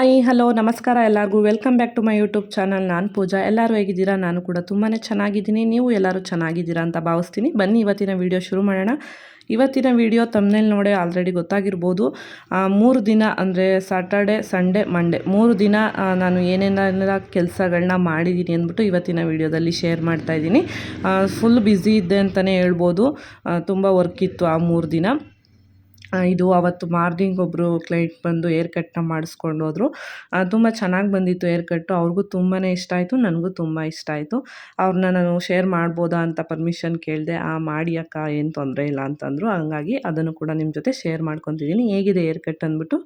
Hi, hello, ನಮಸ್ಕಾರ ಎಲ್ಲರಿಗೂ. Welcome back to my YouTube channel ನಾನು ಪೂಜಾ. ಎಲ್ಲರೂ ಹೇಗಿದ್ದೀರಾ? ನಾನು ಕೂಡ ತುಂಬಾ ಚೆನ್ನಾಗಿದ್ದೀನಿ. ನೀವು ಎಲ್ಲರೂ ಚೆನ್ನಾಗಿದ್ದೀರಾ ಅಂತ ಭಾವಿಸ್ತೀನಿ. ಬನ್ನಿ, ಇವತ್ತಿನ ವಿಡಿಯೋ ಶುರು ಮಾಡೋಣ. ಇವತ್ತಿನ ವಿಡಿಯೋ ತಮ್ಮನೇಲಿ ನೋಡೇ ಆಲ್ರೆಡಿ ಗೊತ್ತಾಗಿರ್ಬೋದು. ಮೂರು ದಿನ ಅಂದರೆ ಸಾಟರ್ಡೆ ಸಂಡೇ ಮಂಡೇ ಮೂರು ದಿನ ನಾನು ಏನೇನೆಲ್ಲ ಕೆಲಸಗಳನ್ನ ಮಾಡಿದ್ದೀನಿ ಅಂದ್ಬಿಟ್ಟು ಇವತ್ತಿನ ವಿಡಿಯೋದಲ್ಲಿ ಶೇರ್ ಮಾಡ್ತಾ ಇದ್ದೀನಿ. ಫುಲ್ ಬ್ಯುಸಿ ಇದ್ದೆ ಅಂತಲೇ ಹೇಳ್ಬೋದು. ತುಂಬ ವರ್ಕ್ ಇತ್ತು ಆ ಮೂರು ದಿನ. ಇದು ಅವತ್ತು ಮಾರ್ನಿಂಗ್ ಒಬ್ಬರು ಕ್ಲೈಂಟ್ ಬಂದು ಏರ್ ಕಟ್ನ ಮಾಡಿಸ್ಕೊಂಡು ಹೋದರು. ತುಂಬ ಚೆನ್ನಾಗಿ ಬಂದಿತ್ತು ಏರ್ ಕಟ್ಟು ಅವ್ರಿಗೂ ತುಂಬಾ ಇಷ್ಟ ಆಯಿತು, ನನಗೂ ತುಂಬ ಇಷ್ಟ ಆಯಿತು. ಅವ್ರನ್ನ ನಾನು ಶೇರ್ ಮಾಡ್ಬೋದಾ ಅಂತ ಪರ್ಮಿಷನ್ ಕೇಳಿದೆ, ಆ, ಮಾಡಿ ಅಕ್ಕ, ಏನು ತೊಂದರೆ ಇಲ್ಲ ಅಂತಂದರು. ಹಂಗಾಗಿ ಅದನ್ನು ಕೂಡ ನಿಮ್ಮ ಜೊತೆ ಶೇರ್ ಮಾಡ್ಕೊತಿದ್ದೀನಿ. ಹೇಗಿದೆ ಏರ್ ಕಟ್ ಅಂದ್ಬಿಟ್ಟು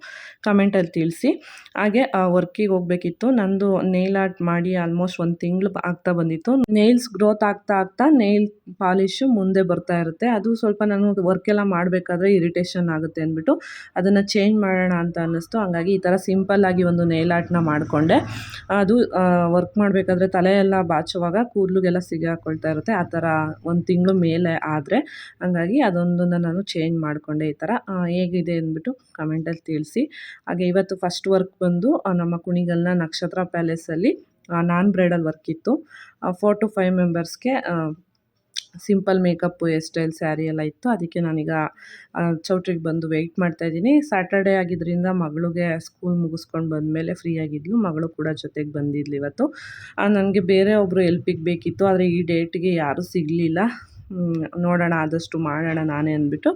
ಕಮೆಂಟಲ್ಲಿ ತಿಳಿಸಿ. ಹಾಗೆ ವರ್ಕಿಗೆ ಹೋಗಬೇಕಿತ್ತು. ನಂದು ನೇಲ್ ಆರ್ಟ್ ಮಾಡಿ ಆಲ್ಮೋಸ್ಟ್ ಒಂದು ತಿಂಗಳು ಆಗ್ತಾ ಬಂದಿತ್ತು. ನೇಲ್ಸ್ ಗ್ರೋತ್ ಆಗ್ತಾ ಆಗ್ತಾ ನೇಲ್ ಪಾಲಿಶು ಮುಂದೆ ಬರ್ತಾ ಇರುತ್ತೆ. ಅದು ಸ್ವಲ್ಪ ನಾನು ವರ್ಕ್ ಎಲ್ಲ ಮಾಡಬೇಕಾದ್ರೆ ಇರಿಟೇಷನ್ ಆಗುತ್ತೆ ಅಂದ್ಬಿಟ್ಟು ಅದನ್ನು ಚೇಂಜ್ ಮಾಡೋಣ ಅಂತ ಅನ್ನಿಸ್ತು. ಹಂಗಾಗಿ ಈ ಥರ ಸಿಂಪಲ್ ಆಗಿ ಒಂದು ನೇಲ್ ಆರ್ಟ್ನ ಮಾಡಿಕೊಂಡೆ. ಅದು ವರ್ಕ್ ಮಾಡಬೇಕಾದ್ರೆ ತಲೆಯೆಲ್ಲ ಬಾಚುವಾಗ ಕೂದಲುಗೆಲ್ಲ ಸಿಗಿ ಹಾಕ್ಕೊಳ್ತಾ ಇರುತ್ತೆ. ಆ ಥರ ಒಂದು ತಿಂಗಳು ಮೇಲೆ ಆದರೆ ಹಂಗಾಗಿ ಅದೊಂದನ್ನು ನಾನು ಚೇಂಜ್ ಮಾಡಿಕೊಂಡೆ ಈ ಥರ ಹೇಗಿದೆ ಅಂದ್ಬಿಟ್ಟು ಕಮೆಂಟಲ್ಲಿ ತಿಳಿಸಿ. ಹಾಗೆ ಇವತ್ತು ಫಸ್ಟ್ ವರ್ಕ್ ಬಂದು ನಮ್ಮ ಕುಣಿಗಲ್ನ ನಕ್ಷತ್ರ ಪ್ಯಾಲೇಸಲ್ಲಿ ನಾನ್ ಬ್ರೈಡಲ್ ವರ್ಕ್ ಇತ್ತು. Four to five ಮೆಂಬರ್ಸ್ಗೆ simple makeup hair style, sari ಎಲ್ಲ ಇತ್ತು. ಅದಕ್ಕೆ ನಾನೀಗ ಚೌಟ್ರಿಗೆ ಬಂದು ವೆಯ್ಟ್ ಮಾಡ್ತಾಯಿದ್ದೀನಿ ಸ್ಯಾಟರ್ಡೇ ಆಗಿದ್ದರಿಂದ ಮಗಳಿಗೆ ಸ್ಕೂಲ್ ಮುಗಿಸ್ಕೊಂಡು ಬಂದಮೇಲೆ ಫ್ರೀ ಆಗಿದ್ಲು. ಮಗಳು ಕೂಡ ಜೊತೆಗೆ ಬಂದಿದ್ಲು ಇವತ್ತು. ನನಗೆ ಬೇರೆ ಒಬ್ಬರು ಎಲ್ಪಿಗೆ ಬೇಕಿತ್ತು. ಆದರೆ ಈ ಡೇಟ್ಗೆ ಯಾರೂ ಸಿಗಲಿಲ್ಲ. ನೋಡೋಣ, ಆದಷ್ಟು ಮಾಡೋಣ ನಾನೇ ಅಂದ್ಬಿಟ್ಟು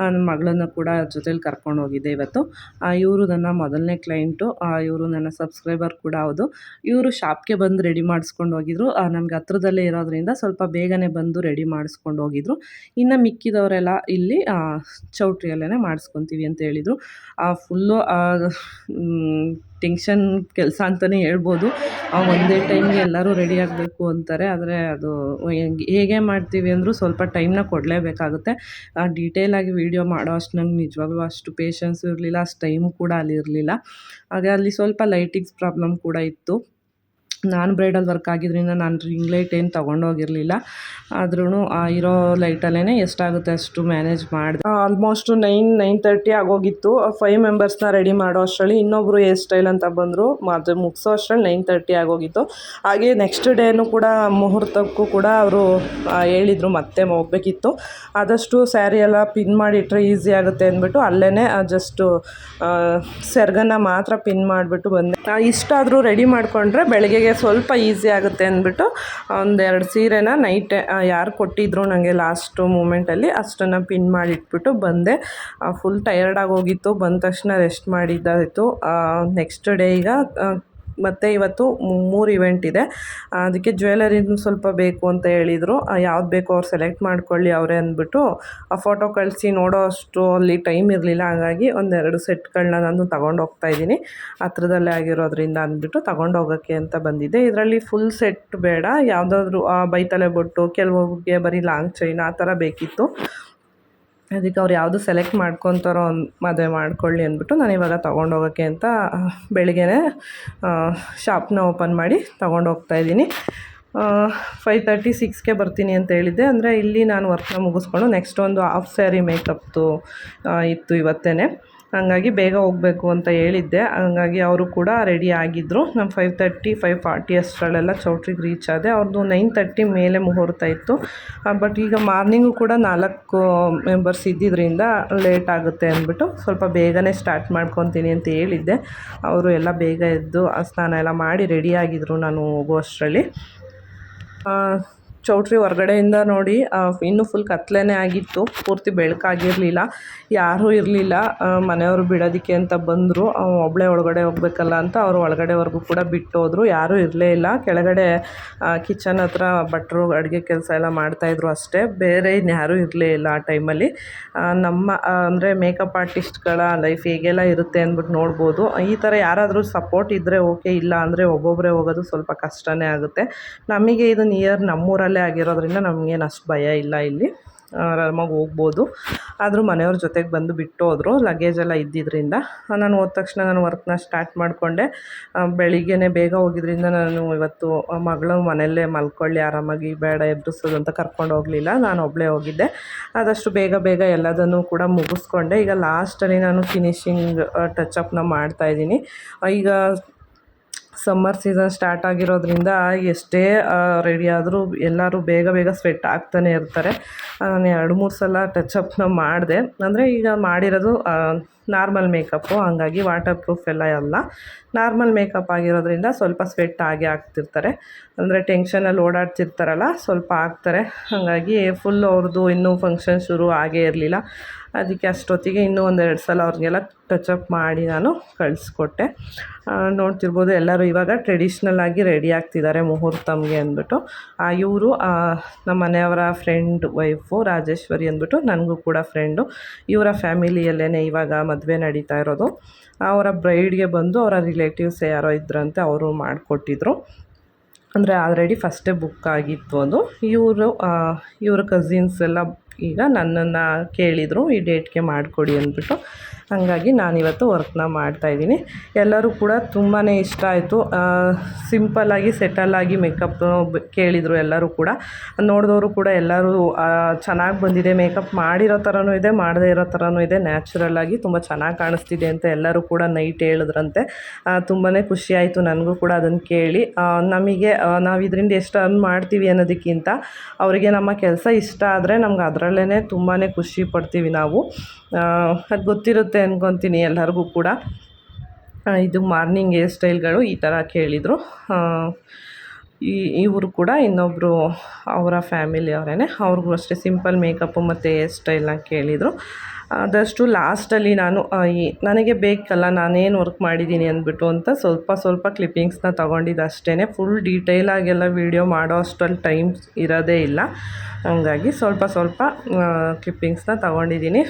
ನನ್ನ ಮಗಳನ್ನು ಕೂಡ ಜೊತೇಲಿ ಕರ್ಕೊಂಡು ಹೋಗಿದ್ದೆ ಇವತ್ತು. ಇವರು ನನ್ನ ಮೊದಲನೇ ಕ್ಲೈಂಟು ಇವರು ನನ್ನ ಸಬ್ಸ್ಕ್ರೈಬರ್ ಕೂಡ ಹೌದು ಇವರು ಶಾಪ್ಗೆ ಬಂದು ರೆಡಿ ಮಾಡಿಸ್ಕೊಂಡು ಹೋಗಿದ್ರು. ನಮ್ಗೆ ಹತ್ರದಲ್ಲೇ ಇರೋದ್ರಿಂದ ಸ್ವಲ್ಪ ಬೇಗನೆ ಬಂದು ರೆಡಿ ಮಾಡಿಸ್ಕೊಂಡು ಹೋಗಿದ್ರು. ಇನ್ನು ಮಿಕ್ಕಿದವರೆಲ್ಲ ಇಲ್ಲಿ ಚೌಟ್ರಿಯಲ್ಲೇ ಮಾಡಿಸ್ಕೊತೀವಿ ಅಂತ ಹೇಳಿದರು. ಫುಲ್ಲು ಟೆನ್ಷನ್ ಕೆಲಸ ಅಂತಲೇ ಹೇಳ್ಬೋದು. ಒಂದೇ ಟೈಮ್ಗೆ ಎಲ್ಲರೂ ರೆಡಿ ಆಗಬೇಕು ಅಂತಾರೆ. ಆದರೆ ಅದು ಹೆಂಗ್- ಮಾಡ್ತೀವಿ ಅಂದರೂ ಸ್ವಲ್ಪ ಟೈಮ್ನ ಕೊಡಲೇಬೇಕಾಗುತ್ತೆ. ಡೀಟೇಲಾಗಿ ವೀಡಿಯೋ ಮಾಡೋ ಅಷ್ಟು ನಂಗೆ ನಿಜವಾಗ್ಲೂ ಅಷ್ಟು ಪೇಷನ್ಸ್ ಇರಲಿಲ್ಲ, ಅಷ್ಟು ಟೈಮು ಕೂಡ ಅಲ್ಲಿ ಇರಲಿಲ್ಲ. ಹಾಗೆ ಅಲ್ಲಿ ಸ್ವಲ್ಪ ಲೈಟಿಂಗ್ಸ್ ಪ್ರಾಬ್ಲಮ್ ಕೂಡ ಇತ್ತು. ನಾನು ಬ್ರೈಡಲ್ ವರ್ಕ್ ಆಗಿದ್ದರಿಂದ ನಾನು ರಿಂಗ್ ಲೈಟ್ ಏನು ತೊಗೊಂಡೋಗಿರಲಿಲ್ಲ ಆದ್ರೂ ಇರೋ ಲೈಟಲ್ಲೇ ಎಷ್ಟಾಗುತ್ತೆ ಅಷ್ಟು ಮ್ಯಾನೇಜ್ ಮಾಡಿದೆ. ಆಲ್ಮೋಸ್ಟ್ ನೈನ್ ನೈನ್ ತರ್ಟಿ ಆಗೋಗಿತ್ತು. ಫೈವ್ ಮೆಂಬರ್ಸ್ನ ರೆಡಿ ಮಾಡೋ ಅಷ್ಟರಲ್ಲಿ ಇನ್ನೊಬ್ಬರು ಹೇರ್ ಸ್ಟೈಲ್ ಅಂತ ಬಂದರು. ಅದು ಮುಗಿಸೋ ಅಷ್ಟರಲ್ಲಿ ನೈನ್ ತರ್ಟಿ ಆಗೋಗಿತ್ತು. ಹಾಗೆ ನೆಕ್ಸ್ಟ್ ಡೇನೂ ಕೂಡ ಮುಹೂರ್ತಕ್ಕೂ ಕೂಡ ಅವರು ಹೇಳಿದರು ಮತ್ತೆ ಹೋಗಬೇಕಿತ್ತು. ಆದಷ್ಟು ಸ್ಯಾರಿ ಎಲ್ಲ ಪಿನ್ ಮಾಡಿಟ್ರೆ ಈಸಿ ಆಗುತ್ತೆ ಅಂದ್ಬಿಟ್ಟು ಅಲ್ಲೇ ಜಸ್ಟು ಸೆರ್ಗನ್ನ ಮಾತ್ರ ಪಿನ್ ಮಾಡಿಬಿಟ್ಟು ಬಂದೆ. ಇಷ್ಟಾದರೂ ರೆಡಿ ಮಾಡಿಕೊಂಡ್ರೆ ಬೆಳಗ್ಗೆಗೆ ಸ್ವಲ್ಪ ಈಸಿ ಆಗುತ್ತೆ ಅಂದ್ಬಿಟ್ಟು, ಒಂದೆರಡು ಸೀರೆನ ನೈಟ್ ಯಾರು ಕೊಟ್ಟಿದ್ರು ನನಗೆ ಲಾಸ್ಟು ಮೂಮೆಂಟಲ್ಲಿ ಅಷ್ಟನ್ನು ಪಿನ್ ಮಾಡಿಟ್ಬಿಟ್ಟು ಬಂದೆ. ಫುಲ್ ಟಯರ್ಡಾಗಿ ಹೋಗಿತ್ತು. ಬಂದ ತಕ್ಷಣ ರೆಸ್ಟ್ ಮಾಡಿದ್ದಾಯಿತು. ನೆಕ್ಸ್ಟ್ ಡೇ ಈಗ ಮತ್ತು ಇವತ್ತು ಮೂರು ಇವೆಂಟ್ ಇದೆ. ಅದಕ್ಕೆ ಜ್ಯುವೆಲರಿನೂ ಸ್ವಲ್ಪ ಬೇಕು ಅಂತ ಹೇಳಿದರು. ಯಾವ್ದು ಬೇಕೋ ಅವ್ರು ಸೆಲೆಕ್ಟ್ ಮಾಡ್ಕೊಳ್ಳಿ ಅವರೇ ಅಂದ್ಬಿಟ್ಟು, ಆ ಫೋಟೋ ಕಳಿಸಿ ನೋಡೋ ಅಷ್ಟು ಅಲ್ಲಿ ಟೈಮ್ ಇರಲಿಲ್ಲ. ಹಾಗಾಗಿ ಒಂದೆರಡು ಸೆಟ್ಗಳನ್ನ ನಾನು ತಗೊಂಡು ಹೋಗ್ತಾ ಇದ್ದೀನಿ. ಹತ್ರದಲ್ಲೇ ಆಗಿರೋದ್ರಿಂದ ಅಂದ್ಬಿಟ್ಟು ತಗೊಂಡು ಹೋಗೋಕ್ಕೆ ಅಂತ ಬಂದಿದ್ದೆ. ಇದರಲ್ಲಿ ಫುಲ್ ಸೆಟ್ ಬೇಡ. ಯಾವುದಾದ್ರೂ ಬೈತಲೆ ಬೊಟ್ಟು ಕೆಲವೊಬ್ಬರಿಗೆ ಬರೀ ಲಾಂಗ್ ಚೈನ್ ಆ ಥರ ಬೇಕಿತ್ತು. ಅದಕ್ಕೆ ಅವ್ರು ಯಾವುದು ಸೆಲೆಕ್ಟ್ ಮಾಡ್ಕೊತಾರೋ ಮದುವೆ ಮಾಡ್ಕೊಳ್ಳಿ ಅಂದ್ಬಿಟ್ಟು ನಾನು ಇವಾಗ ತೊಗೊಂಡೋಗೋಕ್ಕೆ ಅಂತ ಬೆಳಿಗ್ಗೆನೇ ಶಾಪ್ನ ಓಪನ್ ಮಾಡಿ ತೊಗೊಂಡು ಹೋಗ್ತಾ ಇದ್ದೀನಿ ಫೈವ್ ತರ್ಟಿ ಸಿಕ್ಸ್ಗೆ ಬರ್ತೀನಿ ಅಂತ ಹೇಳಿದ್ದೆ. ಅಂದರೆ ಇಲ್ಲಿ ನಾನು ವರ್ಕ್ನ ಮುಗಿಸ್ಕೊಂಡು ನೆಕ್ಸ್ಟ್ ಒಂದು ಹಾಫ್ ಸ್ಯಾರಿ ಮೇಕಪ್ದು ಇತ್ತು ಇವತ್ತೇ ಹಾಗಾಗಿ ಬೇಗ ಹೋಗಬೇಕು ಅಂತ ಹೇಳಿದ್ದೆ. ಹಾಗಾಗಿ ಅವರು ಕೂಡ ರೆಡಿ ಆಗಿದ್ದರು ನಾನು ಫೈವ್ ತರ್ಟಿ ಫೈವ್ ಫಾರ್ಟಿ ಅಷ್ಟರಲ್ಲೆಲ್ಲ ಚೌಟ್ರಿಗೆ ರೀಚ್ ಆದೆ. ಅವ್ರದ್ದು ನೈನ್ ತರ್ಟಿ ಮೇಲೆ ಮುಹೂರ್ತ ಇತ್ತು. ಬಟ್ ಈಗ ಮಾರ್ನಿಂಗು ಕೂಡ ನಾಲ್ಕು ಮೆಂಬರ್ಸ್ ಇದ್ದಿದ್ದರಿಂದ ಲೇಟ್ ಆಗುತ್ತೆ ಅಂದ್ಬಿಟ್ಟು ಸ್ವಲ್ಪ ಬೇಗನೆ ಸ್ಟಾರ್ಟ್ ಮಾಡ್ಕೊತೀನಿ ಅಂತ ಹೇಳಿದ್ದೆ. ಅವರು ಎಲ್ಲ ಬೇಗ ಎದ್ದು ಸ್ನಾನ ಎಲ್ಲ ಮಾಡಿ ರೆಡಿಯಾಗಿದ್ದರು ನಾನು ಹೋಗೋ ಅಷ್ಟರಲ್ಲಿ ಚೌಟ್ರಿ ಹೊರ್ಗಡೆಯಿಂದ ನೋಡಿ ಇನ್ನೂ ಫುಲ್ ಕತ್ತಲೇ ಆಗಿತ್ತು. ಪೂರ್ತಿ ಬೆಳಕಾಗಿರಲಿಲ್ಲ. ಯಾರೂ ಇರಲಿಲ್ಲ. ಮನೆಯವರು ಬಿಡೋದಕ್ಕೆ ಅಂತ ಬಂದರು. ಒಬ್ಬಳೇ ಒಳಗಡೆ ಹೋಗ್ಬೇಕಲ್ಲ ಅಂತ ಅವರು ಒಳಗಡೆವರೆಗೂ ಕೂಡ ಬಿಟ್ಟು ಹೋದರು ಯಾರೂ ಇರಲೇ ಇಲ್ಲ. ಕೆಳಗಡೆ ಕಿಚನ್ ಹತ್ರ ಭಟ್ರು ಅಡುಗೆ ಕೆಲಸ ಎಲ್ಲ ಮಾಡ್ತಾಯಿದ್ರು ಅಷ್ಟೇ. ಬೇರೆ ಇನ್ಯಾರೂ ಇರಲೇ ಇಲ್ಲ ಆ ಟೈಮಲ್ಲಿ ನಮ್ಮ ಅಂದರೆ ಮೇಕಪ್ ಆರ್ಟಿಸ್ಟ್ಗಳ ಲೈಫ್ ಹೇಗೆಲ್ಲ ಇರುತ್ತೆ ಅಂದ್ಬಿಟ್ಟು ನೋಡ್ಬೋದು. ಈ ಥರ ಯಾರಾದರೂ ಸಪೋರ್ಟ್ ಇದ್ದರೆ ಓಕೆ ಇಲ್ಲ ಅಂದರೆ ಒಬ್ಬೊಬ್ಬರೇ ಹೋಗೋದು ಸ್ವಲ್ಪ ಕಷ್ಟನೇ ಆಗುತ್ತೆ. ನಮಗೆ ಇದು ನಿಯರ್ ನಮ್ಮೂರಲ್ಲೇ ಆಗಿರೋದ್ರಿಂದ ನಮಗೇನು ಅಷ್ಟು ಭಯ ಇಲ್ಲ ಇಲ್ಲಿ. ಆರಾಮಾಗಿ ಹೋಗ್ಬೋದು. ಆದರೂ ಮನೆಯವ್ರ ಜೊತೆಗೆ ಬಂದು ಬಿಟ್ಟು ಹೋದರು ಲಗೇಜ್ ಎಲ್ಲ ಇದ್ದಿದ್ದರಿಂದ ನಾನು ಹೋದ ತಕ್ಷಣ ನಾನು ವರ್ಕ್ನ ಸ್ಟಾರ್ಟ್ ಮಾಡಿಕೊಂಡೆ. ಬೆಳಿಗ್ಗೆನೇ ಬೇಗ ಹೋಗಿದ್ರಿಂದ ನಾನು ಇವತ್ತು ಮಗಳು ಮನೆಯಲ್ಲೇ ಮಲ್ಕೊಳ್ಳಿ, ಆರಾಮಾಗಿ ಬೇಡ ಎಬ್ಬಿಸೋದು ಅಂತ ಕರ್ಕೊಂಡು ಹೋಗಲಿಲ್ಲ. ನಾನು ಒಬ್ಬಳೇ ಹೋಗಿದ್ದೆ. ಆದಷ್ಟು ಬೇಗ ಬೇಗ ಎಲ್ಲದನ್ನು ಕೂಡ ಮುಗಿಸ್ಕೊಂಡೆ. ಈಗ ಲಾಸ್ಟಲ್ಲಿ ನಾನು ಫಿನಿಶಿಂಗ್ ಅಪ್ನ ಮಾಡ್ತಾಯಿದ್ದೀನಿ ಈಗ ಸಮ್ಮರ್ ಸೀಸನ್ ಸ್ಟಾರ್ಟ್ ಆಗಿರೋದ್ರಿಂದ ಎಷ್ಟೇ ರೆಡಿ ಆದರೂ ಎಲ್ಲರೂ ಬೇಗ ಬೇಗ ಸ್ವೆಟ್ ಆಗ್ತಾನೆ ಇರ್ತಾರೆ. ನಾನು ಎರಡು, ಮೂರು ಸಲ ಟಚ್ ಟಚಪ್ನ ಮಾಡಿದೆ. ಅಂದರೆ ಈಗ ಮಾಡಿರೋದು ನಾರ್ಮಲ್ ಮೇಕಪ್ಪು ಹಂಗಾಗಿ ವಾಟರ್ ಪ್ರೂಫ್ ಎಲ್ಲ ಅಲ್ಲ ನಾರ್ಮಲ್ ಮೇಕಪ್ ಆಗಿರೋದ್ರಿಂದ ಸ್ವಲ್ಪ ಸ್ವೆಟ್ ಆಗಿ ಆಗ್ತಿರ್ತಾರೆ. ಅಂದರೆ ಟೆನ್ಷನಲ್ಲಿ ಓಡಾಡ್ತಿರ್ತಾರಲ್ಲ, ಸ್ವಲ್ಪ ಆಗ್ತಾರೆ. ಹಾಗಾಗಿ ಫುಲ್ ಅವ್ರದ್ದು ಇನ್ನೂ ಫಂಕ್ಷನ್ ಶುರು ಆಗೇ ಇರಲಿಲ್ಲ. ಅದಕ್ಕೆ ಅಷ್ಟೊತ್ತಿಗೆ ಇನ್ನೂ ಒಂದೆರಡು ಸಲ ಅವ್ರಿಗೆಲ್ಲ ಟಚಪ್ ಮಾಡಿ ನಾನು ಕಳಿಸ್ಕೊಟ್ಟೆ. ನೋಡ್ತಿರ್ಬೋದು ಎಲ್ಲರೂ ಇವಾಗ ಟ್ರೆಡಿಷ್ನಲ್ ಆಗಿ ರೆಡಿ ಆಗ್ತಿದ್ದಾರೆ ಮುಹೂರ್ತಮ್ಗೆ ಅಂದ್ಬಿಟ್ಟು. ಆ, ಇವರು ನಮ್ಮ ಮನೆಯವರ ಫ್ರೆಂಡ್ ವೈಫು ರಾಜೇಶ್ವರಿ ಅಂದ್ಬಿಟ್ಟು ನನಗೂ ಕೂಡ ಫ್ರೆಂಡು ಇವರ ಫ್ಯಾಮಿಲಿಯಲ್ಲೇ ಇವಾಗ ಮದುವೆ ನಡೀತಾ ಇರೋದು. ಅವರ ಬ್ರೈಡ್ಗೆ ಬಂದು ಅವರ ರಿಲೇಟಿವ್ಸ್ ಯಾರೋ ಇದ್ರಂತೆ ಅವರು ಮಾಡಿಕೊಟ್ಟಿದ್ರು. ಅಂದರೆ ಆಲ್ರೆಡಿ ಫಸ್ಟೇ ಬುಕ್ ಆಗಿತ್ತು ಅದು. ಇವರು ಇವರ ಕಸಿನ್ಸ್ ಎಲ್ಲ ಈಗ ನನ್ನನ್ನು ಕೇಳಿದರು, ಈ ಡೇಟ್ಗೆ ಮಾಡಿಕೊಡಿ ಅಂದ್ಬಿಟ್ಟು. ಹಾಗಾಗಿ ನಾನಿವತ್ತು ವರ್ಕ್ನ ಮಾಡ್ತಾಯಿದ್ದೀನಿ ಎಲ್ಲರೂ ಕೂಡ ತುಂಬಾ ಇಷ್ಟ ಆಯಿತು. ಸಿಂಪಲ್ಲಾಗಿ ಸೆಟಲ್ಲಾಗಿ ಮೇಕಪ್ ಕೇಳಿದರು ಎಲ್ಲರೂ ಕೂಡ. ನೋಡಿದವರು ಕೂಡ ಎಲ್ಲರೂ ಚೆನ್ನಾಗಿ ಬಂದಿದೆ. ಮೇಕಪ್ ಮಾಡಿರೋ ಥರನೂ ಇದೆ, ಮಾಡದೇ ಇರೋ ಥರನೂ ಇದೆ. ನ್ಯಾಚುರಲ್ಲಾಗಿ ತುಂಬ ಚೆನ್ನಾಗಿ ಕಾಣಿಸ್ತಿದೆ ಅಂತ ಎಲ್ಲರೂ ಕೂಡ ನೈಟ್ ಹೇಳಿದ್ರಂತೆ. ತುಂಬಾ ಖುಷಿಯಾಯಿತು ನನಗೂ ಕೂಡ ಅದನ್ನು ಕೇಳಿ. ನಮಗೆ ನಾವು ಇದರಿಂದ ಎಷ್ಟು ಅರ್ನ್ ಮಾಡ್ತೀವಿ ಅನ್ನೋದಕ್ಕಿಂತ ಅವರಿಗೆ ನಮ್ಮ ಕೆಲಸ ಇಷ್ಟ ಆದರೆ ನಮ್ಗೆ ಅದರಲ್ಲೇ ತುಂಬಾ ಖುಷಿ ಪಡ್ತೀವಿ ನಾವು. ಅದು ಗೊತ್ತಿರುತ್ತೆ ಅನ್ಕೊತೀನಿ ಎಲ್ಲರಿಗೂ ಕೂಡ. ಇದು ಮಾರ್ನಿಂಗ್ ಹೇರ್ ಸ್ಟೈಲ್ಗಳು ಈ ಥರ ಕೇಳಿದರು. ಈ ಇವರು ಕೂಡ ಇನ್ನೊಬ್ಬರು ಅವರ ಫ್ಯಾಮಿಲಿಯವರೇ ಅವ್ರಿಗೂ ಅಷ್ಟೇ ಸಿಂಪಲ್ ಮೇಕಪ್ಪು ಮತ್ತು ಹೇರ್ ಸ್ಟೈಲ್ನ ಕೇಳಿದರು. ಆದಷ್ಟು ಲಾಸ್ಟಲ್ಲಿ ನಾನು ಈ ನನಗೆ ಬೇಕಲ್ಲ, ನಾನೇನು ವರ್ಕ್ ಮಾಡಿದ್ದೀನಿ ಅಂದ್ಬಿಟ್ಟು ಅಂತ ಸ್ವಲ್ಪ ಸ್ವಲ್ಪ ಕ್ಲಿಪ್ಪಿಂಗ್ಸ್ನ ತೊಗೊಂಡಿದ್ದು ಅಷ್ಟೇ ಫುಲ್ ಡೀಟೇಲಾಗೆಲ್ಲ ವೀಡಿಯೋ ಮಾಡೋ ಅಷ್ಟರಲ್ಲಿ ಟೈಮ್ ಇರೋದೇ ಇಲ್ಲ. ಹಂಗಾಗಿ ಸ್ವಲ್ಪ ಸ್ವಲ್ಪ ಕ್ಲಿಪ್ಪಿಂಗ್ಸ್ನ ತೊಗೊಂಡಿದ್ದೀನಿ.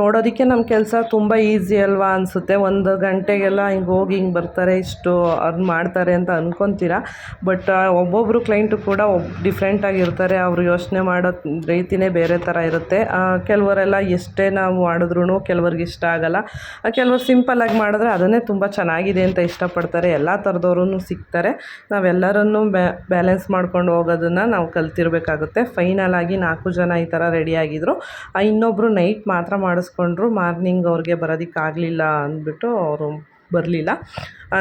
ನೋಡೋದಕ್ಕೆ ನಮ್ಮ ಕೆಲಸ ತುಂಬ ಈಸಿ ಅಲ್ವಾ ಅನಿಸುತ್ತೆ. ಒಂದು ಗಂಟೆಗೆಲ್ಲ ಹಿಂಗೆ ಹೋಗಿ ಹಿಂಗೆ ಬರ್ತಾರೆ, ಇಷ್ಟು ಅರ್ನ್ ಮಾಡ್ತಾರೆ ಅಂತ ಅಂದ್ಕೊತೀರ ಬಟ್ ಒಬ್ಬೊಬ್ಬರು ಕ್ಲೈಂಟು ಕೂಡ ಒಬ್ಬ ಡಿಫ್ರೆಂಟಾಗಿರ್ತಾರೆ ಅವರು ಯೋಚನೆ ಮಾಡೋ ರೀತಿಯೇ ಬೇರೆ ಥರ ಇರುತ್ತೆ. ಕೆಲವರೆಲ್ಲ ಎಷ್ಟೇ ನಾವು ಮಾಡಿದ್ರೂ ಕೆಲವ್ರಿಗೆ ಇಷ್ಟ ಆಗೋಲ್ಲ. ಕೆಲವರು ಸಿಂಪಲ್ಲಾಗಿ ಮಾಡಿದ್ರೆ ಅದನ್ನೇ ತುಂಬ ಚೆನ್ನಾಗಿದೆ ಅಂತ ಇಷ್ಟಪಡ್ತಾರೆ. ಎಲ್ಲ ಥರದವ್ರೂ ಸಿಗ್ತಾರೆ. ನಾವೆಲ್ಲರನ್ನೂ ಬ್ಯಾಲೆನ್ಸ್ ಮಾಡ್ಕೊಂಡು ಹೋಗೋದನ್ನು ನಾವು ಕಲ್ತಿರ್ಬೇಕಾಗುತ್ತೆ. ಫೈನಲ್ ಆಗಿ ನಾಲ್ಕು ಜನ ಈ ಥರ ರೆಡಿಯಾಗಿದ್ದರು ಇನ್ನೊಬ್ಬರು ನೈಟ್ ಮಾತ್ರ ಮಾಡಿ ಮಾಡಿಸ್ಕೊಂಡ್ರು, ಮಾರ್ನಿಂಗ್ ಅವ್ರಿಗೆ ಬರೋದಕ್ಕಾಗಲಿಲ್ಲ ಅಂದ್ಬಿಟ್ಟು ಅವರು ಬರಲಿಲ್ಲ.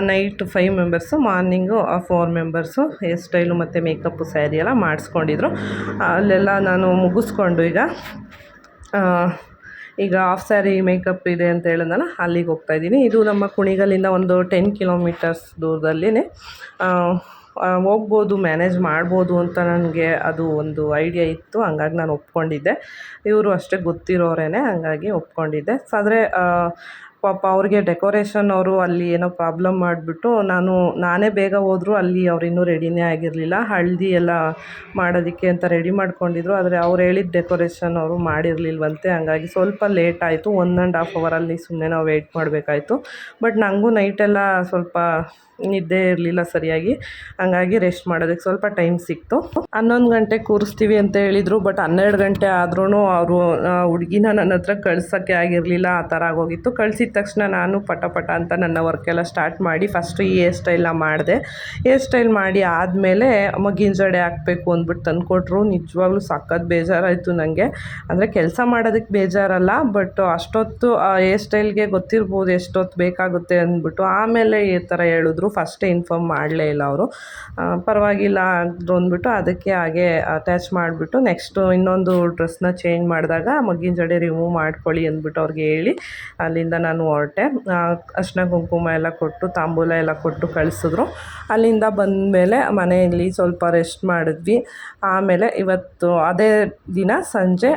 Night five members morning four members hair style ಮತ್ತು ಮೇಕಪ್ಪು ಸ್ಯಾರಿ ಎಲ್ಲ ಮಾಡಿಸ್ಕೊಂಡಿದ್ರು. ಅಲ್ಲೆಲ್ಲ ನಾನು ಮುಗಿಸ್ಕೊಂಡು ಈಗ ಈಗ ಆಫ್ ಸ್ಯಾರಿ ಮೇಕಪ್ ಇದೆ ಅಂತ ಹೇಳಿದ್ನಲ್ಲ, ಅಲ್ಲಿಗೆ ಹೋಗ್ತಾಯಿದ್ದೀನಿ ಇದು ನಮ್ಮ ಕುಣಿಗಲಿಂದ ಒಂದು ಟೆನ್ ಕಿಲೋಮೀಟರ್ಸ್ ದೂರದಲ್ಲಿನೇ. ಹೋಗ್ಬೋದು ಮ್ಯಾನೇಜ್ ಮಾಡ್ಬೋದು ಅಂತ ನನಗೆ ಅದು ಒಂದು ಐಡಿಯಾ ಇತ್ತು. ಹಂಗಾಗಿ ನಾನು ಒಪ್ಕೊಂಡಿದ್ದೆ. ಇವರು ಅಷ್ಟೇ ಗೊತ್ತಿರೋರೇ ಹಂಗಾಗಿ ಒಪ್ಕೊಂಡಿದ್ದೆ. ಆದರೆ ಪಾಪ ಅವ್ರಿಗೆ ಡೆಕೋರೇಷನ್ ಅವರು ಅಲ್ಲಿ ಏನೋ ಪ್ರಾಬ್ಲಮ್ ಮಾಡಿಬಿಟ್ಟು ನಾನು, ನಾನೇ ಬೇಗ ಹೋದರೂ ಅಲ್ಲಿ ಅವ್ರು ಇನ್ನೂ ರೆಡಿನೇ ಆಗಿರಲಿಲ್ಲ. ಹಳದಿ ಎಲ್ಲ ಮಾಡೋದಕ್ಕೆ ಅಂತ ರೆಡಿ ಮಾಡ್ಕೊಂಡಿದ್ರು. ಆದರೆ ಅವ್ರು ಹೇಳಿದ ಡೆಕೋರೇಷನ್ ಅವರು ಮಾಡಿರಲಿಲ್ವಂತೆ. ಹಂಗಾಗಿ ಸ್ವಲ್ಪ ಲೇಟ್ ಆಯಿತು. ಒನ್ ಆ್ಯಂಡ್ ಹಾಫ್ ಅವರಲ್ಲಿ ಸುಮ್ಮನೆ ನಾವು ವೆಯ್ಟ್ ಮಾಡಬೇಕಾಯ್ತು. ಬಟ್ ನನಗೂ ನೈಟೆಲ್ಲ ಸ್ವಲ್ಪ ನಿದ್ದೆ ಇರಲಿಲ್ಲ ಸರಿಯಾಗಿ. ಹಂಗಾಗಿ ರೆಸ್ಟ್ ಮಾಡೋದಕ್ಕೆ ಸ್ವಲ್ಪ ಟೈಮ್ ಸಿಕ್ತು. ಹನ್ನೊಂದು ಗಂಟೆ ಕೂರಿಸ್ತೀವಿ ಅಂತ ಹೇಳಿದರು ಬಟ್ ಹನ್ನೆರಡು ಗಂಟೆ ಆದ್ರೂ ಅವರು ಹುಡುಗಿನ ನನ್ನ ಹತ್ರ ಕಳ್ಸೋಕ್ಕೆ ಆಗಿರಲಿಲ್ಲ, ಆ ಥರ ಆಗೋಗಿತ್ತು. ಕಳಿಸಿದ ತಕ್ಷಣ ನಾನು ಪಟ ಪಟ ಅಂತ ನನ್ನ ವರ್ಕೆಲ್ಲ ಸ್ಟಾರ್ಟ್ ಮಾಡಿ ಫಸ್ಟು ಈ ಹೇರ್ ಸ್ಟೈಲ್ನ ಮಾಡಿದೆ. ಹೇರ್ ಸ್ಟೈಲ್ ಮಾಡಿ ಆದಮೇಲೆ ಮಗಿನ ಜಡೆ ಹಾಕಬೇಕು ಅಂದ್ಬಿಟ್ಟು ತಂದುಕೊಟ್ರು. ನಿಜವಾಗ್ಲೂ ಸಖತ್ ಬೇಜಾರಾಯಿತು ನನಗೆ ಅಂದರೆ ಕೆಲಸ ಮಾಡೋದಕ್ಕೆ ಬೇಜಾರಲ್ಲ ಬಟ್ ಅಷ್ಟೊತ್ತು ಹೇರ್ ಸ್ಟೈಲ್ಗೆ ಗೊತ್ತಿರ್ಬೋದು ಎಷ್ಟೊತ್ತು ಬೇಕಾಗುತ್ತೆ ಅಂದ್ಬಿಟ್ಟು ಆಮೇಲೆ ಈ ಥರ ಹೇಳಿದ್ರು. ಫಸ್ಟೇ ಇನ್ಫಾರ್ಮ್ ಮಾಡಲೇ ಇಲ್ಲ ಅವರು. ಪರವಾಗಿಲ್ಲ ಅಂದರು ಅಂದ್ಬಿಟ್ಟು ಅದಕ್ಕೆ ಹಾಗೆ ಅಟ್ಯಾಚ್ ಮಾಡಿಬಿಟ್ಟು ನೆಕ್ಸ್ಟು ಇನ್ನೊಂದು ಡ್ರೆಸ್ನ ಚೇಂಜ್ ಮಾಡಿದಾಗ ಮಗ್ಗಿನ ಜಡೆ ರಿಮೂವ್ ಮಾಡ್ಕೊಳ್ಳಿ ಅಂದ್ಬಿಟ್ಟು ಅವ್ರಿಗೆ ಹೇಳಿ. ಅಲ್ಲಿಂದ ನಾನು ಹೊರಟೆ. ಅರ್ಶಿನ ಕುಂಕುಮ ಎಲ್ಲ ಕೊಟ್ಟು, ತಾಂಬೂಲ ಎಲ್ಲ ಕೊಟ್ಟು ಕಳಿಸಿದ್ರು. ಅಲ್ಲಿಂದ ಬಂದಮೇಲೆ ಮನೆಯಲ್ಲಿ ಸ್ವಲ್ಪ ರೆಸ್ಟ್ ಮಾಡಿದ್ವಿ. ಆಮೇಲೆ ಇವತ್ತು ಅದೇ ದಿನ ಸಂಜೆ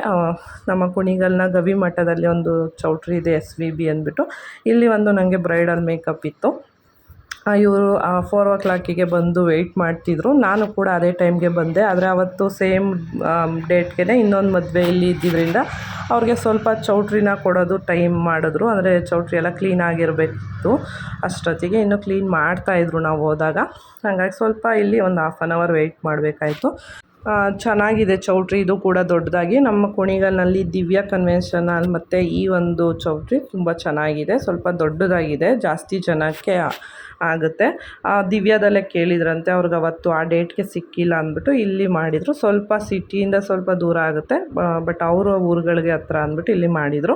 ನಮ್ಮ ಕುಣಿಗಲ್ನ ಗವಿ ಮಠದಲ್ಲಿ ಒಂದು ಚೌಟ್ರಿ ಇದೆ ಎಸ್ ವಿ ಬಿ ಅಂದ್ಬಿಟ್ಟು. ಇಲ್ಲಿ ಒಂದು ನನಗೆ ಬ್ರೈಡಲ್ ಮೇಕಪ್ ಇತ್ತು. ಇವರು ಫೋರ್ ಓ ಕ್ಲಾಕಿಗೆ ಬಂದು ವೆಯ್ಟ್ ಮಾಡ್ತಿದ್ರು. ನಾನು ಕೂಡ ಅದೇ ಟೈಮ್ಗೆ ಬಂದೆ. ಆದರೆ ಅವತ್ತು ಸೇಮ್ ಡೇಟ್ಗೆ ಇನ್ನೊಂದು ಮದುವೆ ಇಲ್ಲಿ ಇದ್ದಿದ್ದರಿಂದ ಅವ್ರಿಗೆ ಸ್ವಲ್ಪ ಚೌಟ್ರಿನ ಕೊಡೋದು ಟೈಮ್ ಮಾಡಿದ್ರು. ಅಂದರೆ ಚೌಟ್ರಿ ಎಲ್ಲ ಕ್ಲೀನ್ ಆಗಿರಬೇಕಿತ್ತು. ಅಷ್ಟೊತ್ತಿಗೆ ಇನ್ನೂ ಕ್ಲೀನ್ ಮಾಡ್ತಾಯಿದ್ರು ನಾವು ಹೋದಾಗ. ಹಾಗಾಗಿ ಸ್ವಲ್ಪ ಇಲ್ಲಿ ಒಂದು ಹಾಫ್ ಆನ್ ಅವರ್ ವೆಯ್ಟ್ ಮಾಡಬೇಕಾಯಿತು. ಚೆನ್ನಾಗಿದೆ ಚೌಟ್ರಿ. ಇದು ಕೂಡ ದೊಡ್ಡದಾಗಿ. ನಮ್ಮ ಕುಣಿಗಲ್ನಲ್ಲಿ ದಿವ್ಯ ಕನ್ವೆನ್ಷನ್ ಹಾಲ್ ಮತ್ತು ಈ ಒಂದು ಚೌಟ್ರಿ ತುಂಬ ಚೆನ್ನಾಗಿದೆ. ಸ್ವಲ್ಪ ದೊಡ್ಡದಾಗಿದೆ. ಜಾಸ್ತಿ ಜನಕ್ಕೆ ಆಗುತ್ತೆ. ಆ, ದಿವ್ಯದಲ್ಲೇ ಕೇಳಿದ್ರಂತೆ ಅವ್ರಿಗೆ ಅವತ್ತು ಆ ಡೇಟ್ಗೆ ಸಿಕ್ಕಿಲ್ಲ ಅಂದ್ಬಿಟ್ಟು ಇಲ್ಲಿ ಮಾಡಿದರು. ಸ್ವಲ್ಪ ಸಿಟಿಯಿಂದ ಸ್ವಲ್ಪ ದೂರ ಆಗುತ್ತೆ. ಬಟ್ ಅವರು ಊರುಗಳಿಗೆ ಹತ್ರ ಅಂದ್ಬಿಟ್ಟು ಇಲ್ಲಿ ಮಾಡಿದರು.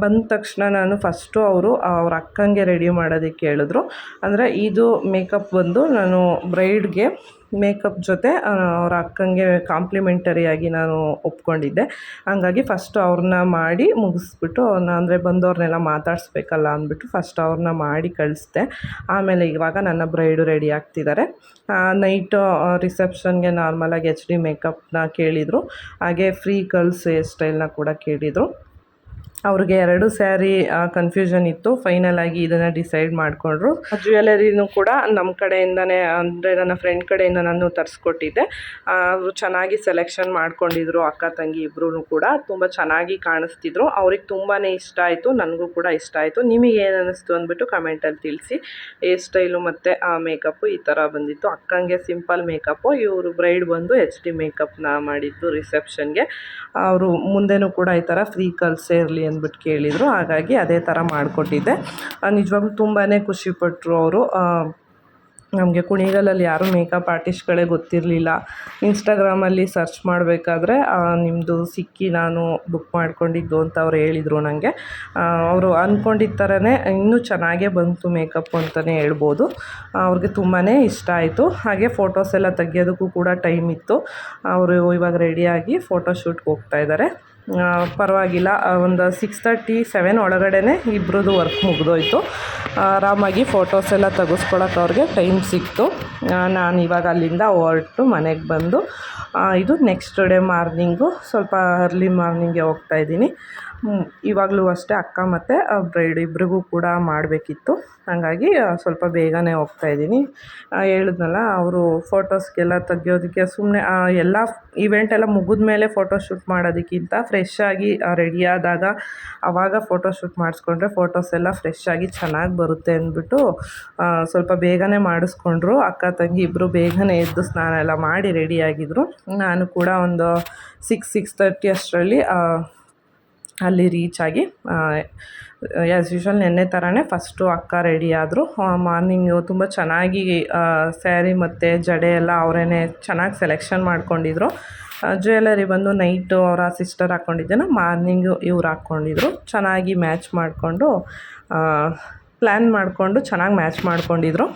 ಬಂದ ತಕ್ಷಣ ನಾನು ಫಸ್ಟು ಅವರು ಅವ್ರ ಅಕ್ಕಂಗೆ ರೆಡಿ ಮಾಡೋದಕ್ಕೆ ಹೇಳಿದ್ರು. ಅಂದರೆ ಇದು ಮೇಕಪ್ ಬಂದು ನಾನು ಬ್ರೈಡ್ಗೆ ಮೇಕಪ್ ಜೊತೆ ಅವರ ಅಕ್ಕಂಗೆ ಕಾಂಪ್ಲಿಮೆಂಟರಿಯಾಗಿ ನಾನು ಒಪ್ಕೊಂಡಿದ್ದೆ. ಹಂಗಾಗಿ ಫಸ್ಟ್ ಅವ್ರನ್ನ ಮಾಡಿ ಮುಗಿಸ್ಬಿಟ್ಟು ಅವ್ರನ್ನ ಅಂದರೆ ಬಂದವ್ರನ್ನೆಲ್ಲ ಮಾತಾಡಿಸ್ಬೇಕಲ್ಲ ಅಂದ್ಬಿಟ್ಟು ಫಸ್ಟ್ ಅವ್ರನ್ನ ಮಾಡಿ ಕಳಿಸ್ದೆ. ಆಮೇಲೆ ಇವಾಗ ನನ್ನ ಬ್ರೈಡು ರೆಡಿ ಆಗ್ತಿದ್ದಾರೆ. ನೈಟು ರಿಸೆಪ್ಷನ್ಗೆ ನಾರ್ಮಲಾಗಿ ಎಚ್ ಡಿ ಮೇಕಪ್ನ ಕೇಳಿದರು. ಹಾಗೆ ಫ್ರೀ ಗರ್ಲ್ಸ್ ಹೇರ್ ಸ್ಟೈಲ್ನ ಕೂಡ ಕೇಳಿದರು. ಅವ್ರಿಗೆ ಎರಡು ಸ್ಯಾರಿ ಕನ್ಫ್ಯೂಷನ್ ಇತ್ತು. ಫೈನಲ್ ಆಗಿ ಇದನ್ನು ಡಿಸೈಡ್ ಮಾಡಿಕೊಂಡ್ರು. ಜ್ಯುವೆಲರಿನೂ ಕೂಡ ನಮ್ಮ ಕಡೆಯಿಂದನೇ, ಅಂದರೆ ನನ್ನ ಫ್ರೆಂಡ್ ಕಡೆಯಿಂದ ನಾನು ತರಿಸ್ಕೊಟ್ಟಿದ್ದೆ. ಅವರು ಚೆನ್ನಾಗಿ ಸೆಲೆಕ್ಷನ್ ಮಾಡ್ಕೊಂಡಿದ್ರು, ಅಕ್ಕ, ತಂಗಿ ಇಬ್ಬರೂ ಕೂಡ. ತುಂಬ ಚೆನ್ನಾಗಿ ಕಾಣಿಸ್ತಿದ್ರು. ಅವ್ರಿಗೆ ತುಂಬಾ ಇಷ್ಟ ಆಯಿತು. ನನಗೂ ಕೂಡ ಇಷ್ಟ ಆಯಿತು. ನಿಮಗೆ ಏನು ಅನ್ನಿಸ್ತು ಅಂದ್ಬಿಟ್ಟು ಕಮೆಂಟಲ್ಲಿ ತಿಳಿಸಿ. ಹೇರ್ ಸ್ಟೈಲು ಮತ್ತು ಮೇಕಪ್ಪು ಈ ಥರ ಬಂದಿತ್ತು. ಅಕ್ಕಂಗೆ ಸಿಂಪಲ್ ಮೇಕಪ್ಪು ಇವರು ಬ್ರೈಡ್ ಬಂದು ಎಚ್ ಡಿ ಮೇಕಪ್ನ ಮಾಡಿದ್ದು ರಿಸೆಪ್ಷನ್ಗೆ ಅವರು ಮುಂದೆನೂ ಕೂಡ ಈ ಥರ ಫ್ರೀ ಕಲ್ಸೇ ಇರಲಿ ಅಂದ್ಬಿಟ್ಟು ಕೇಳಿದರು, ಹಾಗಾಗಿ ಅದೇ ಥರ ಮಾಡಿಕೊಟ್ಟಿದ್ದೆ. ನಿಜವಾಗ್ಲೂ ತುಂಬಾ ಖುಷಿಪಟ್ಟರು ಅವರು. ನಮಗೆ ಕುಣಿಗಲಲ್ಲಿ ಯಾರೂ ಮೇಕಪ್ ಆರ್ಟಿಸ್ಟ್ಗಳೇ ಗೊತ್ತಿರಲಿಲ್ಲ. ಇನ್ಸ್ಟಾಗ್ರಾಮಲ್ಲಿ ಸರ್ಚ್ ಮಾಡಬೇಕಾದ್ರೆ ನಿಮ್ಮದು ಸಿಕ್ಕಿ ನಾನು ಬುಕ್ ಮಾಡ್ಕೊಂಡಿದ್ದು ಅಂತ ಅವ್ರು ಹೇಳಿದರು ನನಗೆ ಅವರು ಅಂದ್ಕೊಂಡಿದ್ದ ಥರನೇ ಇನ್ನೂ ಚೆನ್ನಾಗೇ ಬಂತು ಮೇಕಪ್ ಅಂತಲೇ ಹೇಳ್ಬೋದು. ಅವ್ರಿಗೆ ತುಂಬಾ ಇಷ್ಟ ಆಯಿತು. ಹಾಗೆ ಫೋಟೋಸ್ ಎಲ್ಲ ತೆಗಿಯೋದಕ್ಕೂ ಕೂಡ ಟೈಮ್ ಇತ್ತು. ಅವರು ಇವಾಗ ರೆಡಿಯಾಗಿ ಫೋಟೋಶೂಟ್ಗೆ ಹೋಗ್ತಾ ಇದ್ದಾರೆ ಪರವಾಗಿಲ್ಲ ಒಂದು ಸಿಕ್ಸ್ ತರ್ಟಿ ಸೆವೆನ್ ಒಳಗಡೆ ಇಬ್ಬರದ್ದು ವರ್ಕ್ ಮುಗಿದೋಯ್ತು. ಆರಾಮಾಗಿ ಫೋಟೋಸ್ ಎಲ್ಲ ತೆಗೆಸ್ಕೊಳಕ್ಕೆ ಅವ್ರಿಗೆ ಟೈಮ್ ಸಿಕ್ತು. ನಾನು ಇವಾಗ ಅಲ್ಲಿಂದ ಹೊರಟು ಮನೆಗೆ ಬಂದು ಇದು ನೆಕ್ಸ್ಟ್ ಡೇ ಮಾರ್ನಿಂಗು ಸ್ವಲ್ಪ ಅರ್ಲಿ ಮಾರ್ನಿಂಗೆ ಹೋಗ್ತಾ ಇದ್ದೀನಿ. ಇವಾಗಲೂ ಅಷ್ಟೇ ಅಕ್ಕ ಮತ್ತು ಬ್ರೈಡ್ ಇಬ್ರಿಗೂ ಕೂಡ ಮಾಡಬೇಕಿತ್ತು. ಹಾಗಾಗಿ ಸ್ವಲ್ಪ ಬೇಗನೆ ಹೋಗ್ತಾ ಇದ್ದೀನಿ. ಹೇಳಿದ್ನಲ್ಲ, ಅವರು ಫೋಟೋಸ್ಗೆಲ್ಲ ತೆಗಿಯೋದಕ್ಕೆ ಸುಮ್ಮನೆ ಎಲ್ಲ ಇವೆಂಟ್ ಎಲ್ಲ ಮುಗಿದ ಮೇಲೆ ಫೋಟೋಶೂಟ್ ಮಾಡೋದಕ್ಕಿಂತ ಫ್ರೆಶ್ ಆಗಿ ರೆಡಿ ಆದಾಗ ಆವಾಗ ಫೋಟೋಶೂಟ್ ಮಾಡಿಸ್ಕೊಂಡ್ರೆ ಫೋಟೋಸ್ ಎಲ್ಲ ಫ್ರೆಶ್ ಆಗಿ ಚೆನ್ನಾಗಿ ಬರುತ್ತೆ ಅಂದ್ಬಿಟ್ಟು ಸ್ವಲ್ಪ ಬೇಗನೆ ಮಾಡಿಸ್ಕೊಂಡ್ರು. ಅಕ್ಕ, ತಂಗಿ ಇಬ್ಬರು ಬೇಗನೆ ಎದ್ದು ಸ್ನಾನ ಎಲ್ಲ ಮಾಡಿ ರೆಡಿಯಾಗಿದ್ದರು ನಾನು ಕೂಡ ಒಂದು ಸಿಕ್ಸ್ ಸಿಕ್ಸ್ ತರ್ಟಿ ಅಷ್ಟರಲ್ಲಿ ಅಲ್ಲಿ ರೀಚ್ ಆಗಿ ಆ್ಯಸ್ ಯೂಶ್ವಲ್ ನೆನ್ನೆ ಥರನೇ ಫಸ್ಟು ಅಕ್ಕ ರೆಡಿ ಆದರು. ಮಾರ್ನಿಂಗು ತುಂಬ ಚೆನ್ನಾಗಿ ಸ್ಯಾರಿ ಮತ್ತು ಜಡೆ ಎಲ್ಲ ಅವರೇ ಚೆನ್ನಾಗಿ ಸೆಲೆಕ್ಷನ್ ಮಾಡ್ಕೊಂಡಿದ್ರು. ಜ್ಯುವೆಲರಿ ಬಂದು ನೈಟು ಅವರ ಸಿಸ್ಟರ್ ಹಾಕ್ಕೊಂಡಿದ್ದೇನೆ ಮಾರ್ನಿಂಗು ಇವ್ರು ಹಾಕ್ಕೊಂಡಿದ್ರು ಚೆನ್ನಾಗಿ ಮ್ಯಾಚ್ ಮಾಡಿಕೊಂಡು ಪ್ಲ್ಯಾನ್ ಮಾಡಿಕೊಂಡು ಚೆನ್ನಾಗಿ ಮ್ಯಾಚ್ ಮಾಡ್ಕೊಂಡಿದ್ರು.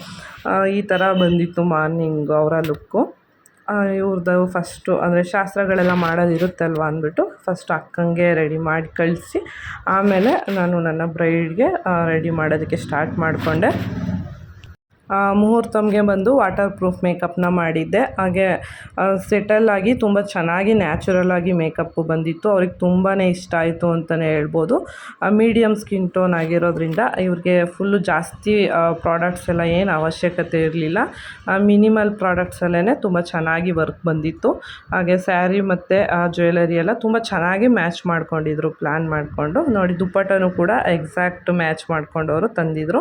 ಈ ಥರ ಬಂದಿತ್ತು ಮಾರ್ನಿಂಗು ಅವರ ಲುಕ್ಕು ಇವ್ರದ್ದು ಫಸ್ಟು ಅಂದರೆ ಶಾಸ್ತ್ರಗಳೆಲ್ಲ ಮಾಡೋದಿರುತ್ತಲ್ವ ಅಂದ್ಬಿಟ್ಟು ಫಸ್ಟ್ ಅಕ್ಕಂಗೆ ರೆಡಿ ಮಾಡಿ ಕಳಿಸಿ, ಆಮೇಲೆ ನಾನು ನನ್ನ ಬ್ರೈಡ್ಗೆ ರೆಡಿ ಮಾಡೋದಕ್ಕೆ ಸ್ಟಾರ್ಟ್ ಮಾಡಿಕೊಂಡೆ. ಮುಹೂರ್ತಮ್ಗೆ ಬಂದು ವಾಟರ್ ಪ್ರೂಫ್ ಮೇಕಪ್ನ ಮಾಡಿದ್ದೆ. ಹಾಗೆ ಸೆಟಲ್ ಆಗಿ ತುಂಬ ಚೆನ್ನಾಗಿ ನ್ಯಾಚುರಲ್ ಆಗಿ ಮೇಕಪ್ಪು ಬಂದಿತ್ತು. ಅವ್ರಿಗೆ ತುಂಬಾ ಇಷ್ಟ ಆಯಿತು ಅಂತಲೇ ಹೇಳ್ಬೋದು. ಮೀಡಿಯಮ್ ಸ್ಕಿನ್ ಟೋನ್ ಆಗಿರೋದ್ರಿಂದ ಇವ್ರಿಗೆ ಫುಲ್ಲು ಜಾಸ್ತಿ ಪ್ರಾಡಕ್ಟ್ಸ್ ಎಲ್ಲ ಏನು ಅವಶ್ಯಕತೆ ಇರಲಿಲ್ಲ. ಮಿನಿಮಲ್ ಪ್ರಾಡಕ್ಟ್ಸಲ್ಲೇ ತುಂಬ ಚೆನ್ನಾಗಿ ವರ್ಕ್ ಬಂದಿತ್ತು. ಹಾಗೆ ಸ್ಯಾರಿ ಮತ್ತು ಜ್ಯುವೆಲರಿ ಎಲ್ಲ ತುಂಬ ಚೆನ್ನಾಗಿ ಮ್ಯಾಚ್ ಮಾಡ್ಕೊಂಡಿದ್ರು ಪ್ಲ್ಯಾನ್ ಮಾಡಿಕೊಂಡು. ನೋಡಿ, ದುಪ್ಪಟ್ಟನೂ ಕೂಡ ಎಕ್ಸಾಕ್ಟ್ ಮ್ಯಾಚ್ ಮಾಡ್ಕೊಂಡು ಅವರು ತಂದಿದ್ರು.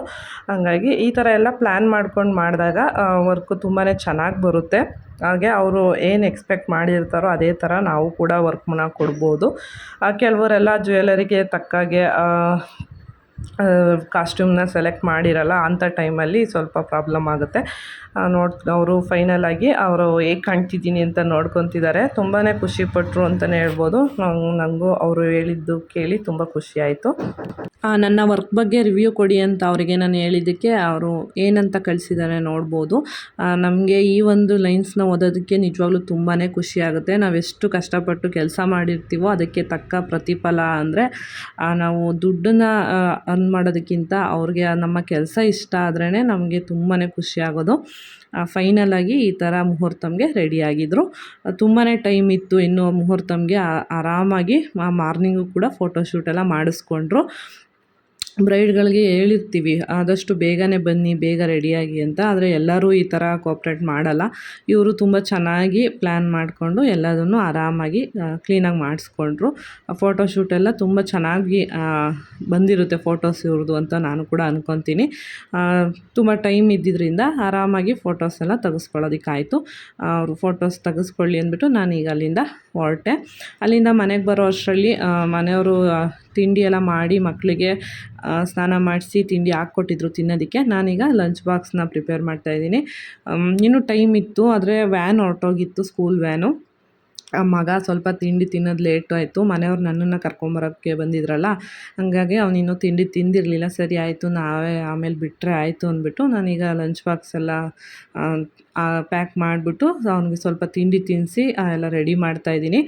ಹಾಗಾಗಿ ಈ ಥರ ಎಲ್ಲ ಪ್ಲ್ಯಾನ್ ಮಾಡ್ಕೊಂಡು ಮಾಡಿದಾಗ ವರ್ಕು ತುಂಬಾ ಚೆನ್ನಾಗಿ ಬರುತ್ತೆ. ಹಾಗೆ ಅವರು ಏನು ಎಕ್ಸ್ಪೆಕ್ಟ್ ಮಾಡಿರ್ತಾರೋ ಅದೇ ಥರ ನಾವು ಕೂಡ ವರ್ಕ್ನ ಕೊಡ್ಬೋದು. ಕೆಲವರೆಲ್ಲ ಜ್ಯುವೆಲರಿಗೆ ತಕ್ಕಾಗೆ ಕಾಸ್ಟ್ಯೂಮ್ನ ಸೆಲೆಕ್ಟ್ ಮಾಡಿರಲ್ಲ ಅಂಥ ಟೈಮಲ್ಲಿ ಸ್ವಲ್ಪ ಪ್ರಾಬ್ಲಮ್ ಆಗುತ್ತೆ. ನೋಡ್, ಅವರು ಫೈನಲ್ ಆಗಿ ಅವರು ಹೇಗೆ ಕಾಣ್ತಿದ್ದೀನಿ ಅಂತ ನೋಡ್ಕೊತಿದ್ದಾರೆ ತುಂಬಾ ಖುಷಿಪಟ್ಟರು ಅಂತಲೇ ಹೇಳ್ಬೋದು. ನಂಗೆ ನನಗೂ ಅವರು ಹೇಳಿದ್ದು ಕೇಳಿ ತುಂಬ ಖುಷಿಯಾಯಿತು ನನ್ನ ವರ್ಕ್ ಬಗ್ಗೆ ರಿವ್ಯೂ ಕೊಡಿ ಅಂತ ಅವರಿಗೆ ನಾನು ಹೇಳಿದ್ದಕ್ಕೆ ಅವರು ಏನಂತ ಕಳಿಸಿದ್ದಾರೆ ನೋಡ್ಬೋದು. ನಮಗೆ ಈ ಒಂದು ಲೈನ್ಸ್ನ ಓದೋದಕ್ಕೆ ನಿಜವಾಗ್ಲೂ ತುಂಬಾ ಖುಷಿ ಆಗುತ್ತೆ. ನಾವೆಷ್ಟು ಕಷ್ಟಪಟ್ಟು ಕೆಲಸ ಮಾಡಿರ್ತೀವೋ ಅದಕ್ಕೆ ತಕ್ಕ ಪ್ರತಿಫಲ ಅಂದರೆ ನಾವು ದುಡ್ಡನ್ನು ಅರ್ನ್ ಮಾಡೋದಕ್ಕಿಂತ ಅವ್ರಿಗೆ ನಮ್ಮ ಕೆಲಸ ಇಷ್ಟ ಆದ್ರೇ ನಮಗೆ ತುಂಬಾ ಖುಷಿ ಆಗೋದು. ಫೈನಲ್ ಆಗಿ ಈ ಥರ ಮುಹೂರ್ತಮ್ಗೆ ರೆಡಿಯಾಗಿದ್ದರು ತುಂಬಾ ಟೈಮ್ ಇತ್ತು ಇನ್ನು ಮುಹೂರ್ತಮ್ಗೆ ಆರಾಮಾಗಿ ಮಾರ್ನಿಂಗು ಕೂಡ ಫೋಟೋಶೂಟೆಲ್ಲ ಮಾಡಿಸ್ಕೊಂಡ್ರು. ಬ್ರೈಡ್ಗಳಿಗೆ ಹೇಳಿರ್ತೀವಿ, ಆದಷ್ಟು ಬೇಗನೆ ಬನ್ನಿ, ಬೇಗ ರೆಡಿಯಾಗಿ ಅಂತ. ಆದರೆ ಎಲ್ಲರೂ ಈ ಥರ ಕೋಪ್ರೇಟ್ ಮಾಡಲ್ಲ. ಇವರು ತುಂಬ ಚೆನ್ನಾಗಿ ಪ್ಲ್ಯಾನ್ ಮಾಡಿಕೊಂಡು ಎಲ್ಲದನ್ನು ಆರಾಮಾಗಿ ಕ್ಲೀನಾಗಿ ಮಾಡಿಸ್ಕೊಂಡ್ರು. ಫೋಟೋಶೂಟ್ ಎಲ್ಲ ತುಂಬ ಚೆನ್ನಾಗಿ ಬಂದಿರುತ್ತೆ ಫೋಟೋಸ್ ಇವ್ರದ್ದು ಅಂತ ನಾನು ಕೂಡ ಅಂದ್ಕೊತೀನಿ ತುಂಬ ಟೈಮ್ ಇದ್ದಿದ್ದರಿಂದ ಆರಾಮಾಗಿ ಫೋಟೋಸ್ ಎಲ್ಲ ತೆಗೆಸ್ಕೊಳ್ಳೋದಕ್ಕಾಯಿತು. ಅವರು ಫೋಟೋಸ್ ತೆಗೆಸ್ಕೊಳ್ಳಿ ಅಂದ್ಬಿಟ್ಟು ನಾನೀಗ ಅಲ್ಲಿಂದ ಹೊರಟೆ. ಅಲ್ಲಿಂದ ಮನೆಗೆ ಬರೋ ಅಷ್ಟರಲ್ಲಿ ಮನೆಯವರು ತಿಂಡಿ ಎಲ್ಲ ಮಾಡಿ ಮಕ್ಕಳಿಗೆ ಸ್ನಾನ ಮಾಡಿಸಿ ತಿಂಡಿ ಹಾಕ್ಕೊಟ್ಟಿದ್ರು ತಿನ್ನೋದಕ್ಕೆ. ನಾನೀಗ ಲಂಚ್ ಬಾಕ್ಸ್ನ ಪ್ರಿಪೇರ್ ಮಾಡ್ತಾಯಿದ್ದೀನಿ ಇನ್ನೂ ಟೈಮ್ ಇತ್ತು, ಆದರೆ ವ್ಯಾನ್ ಹೊರಟೋಗಿತ್ತು ಸ್ಕೂಲ್ ವ್ಯಾನು ಆ ಮಗ ಸ್ವಲ್ಪ ತಿಂಡಿ ತಿನ್ನೋದು ಲೇಟ್ ಆಯಿತು. ಮನೆಯವ್ರು ನನ್ನನ್ನು ಕರ್ಕೊಂಬರೋಕ್ಕೆ ಬಂದಿದ್ರಲ್ಲ, ಹಾಗಾಗಿ ಅವನಿನ್ನೂ ತಿಂಡಿ ತಿಂದಿರಲಿಲ್ಲ. ಸರಿ, ಆಯಿತು, ನಾವೇ ಆಮೇಲೆ ಬಿಟ್ಟರೆ ಆಯಿತು ಅಂದ್ಬಿಟ್ಟು ನಾನೀಗ ಲಂಚ್ ಬಾಕ್ಸ್ ಎಲ್ಲ ಪ್ಯಾಕ್ ಮಾಡಿಬಿಟ್ಟು ಅವ್ನಿಗೆ ಸ್ವಲ್ಪ ತಿಂಡಿ ತಿನ್ನಿಸಿ ಎಲ್ಲ ರೆಡಿ ಮಾಡ್ತಾಯಿದ್ದೀನಿ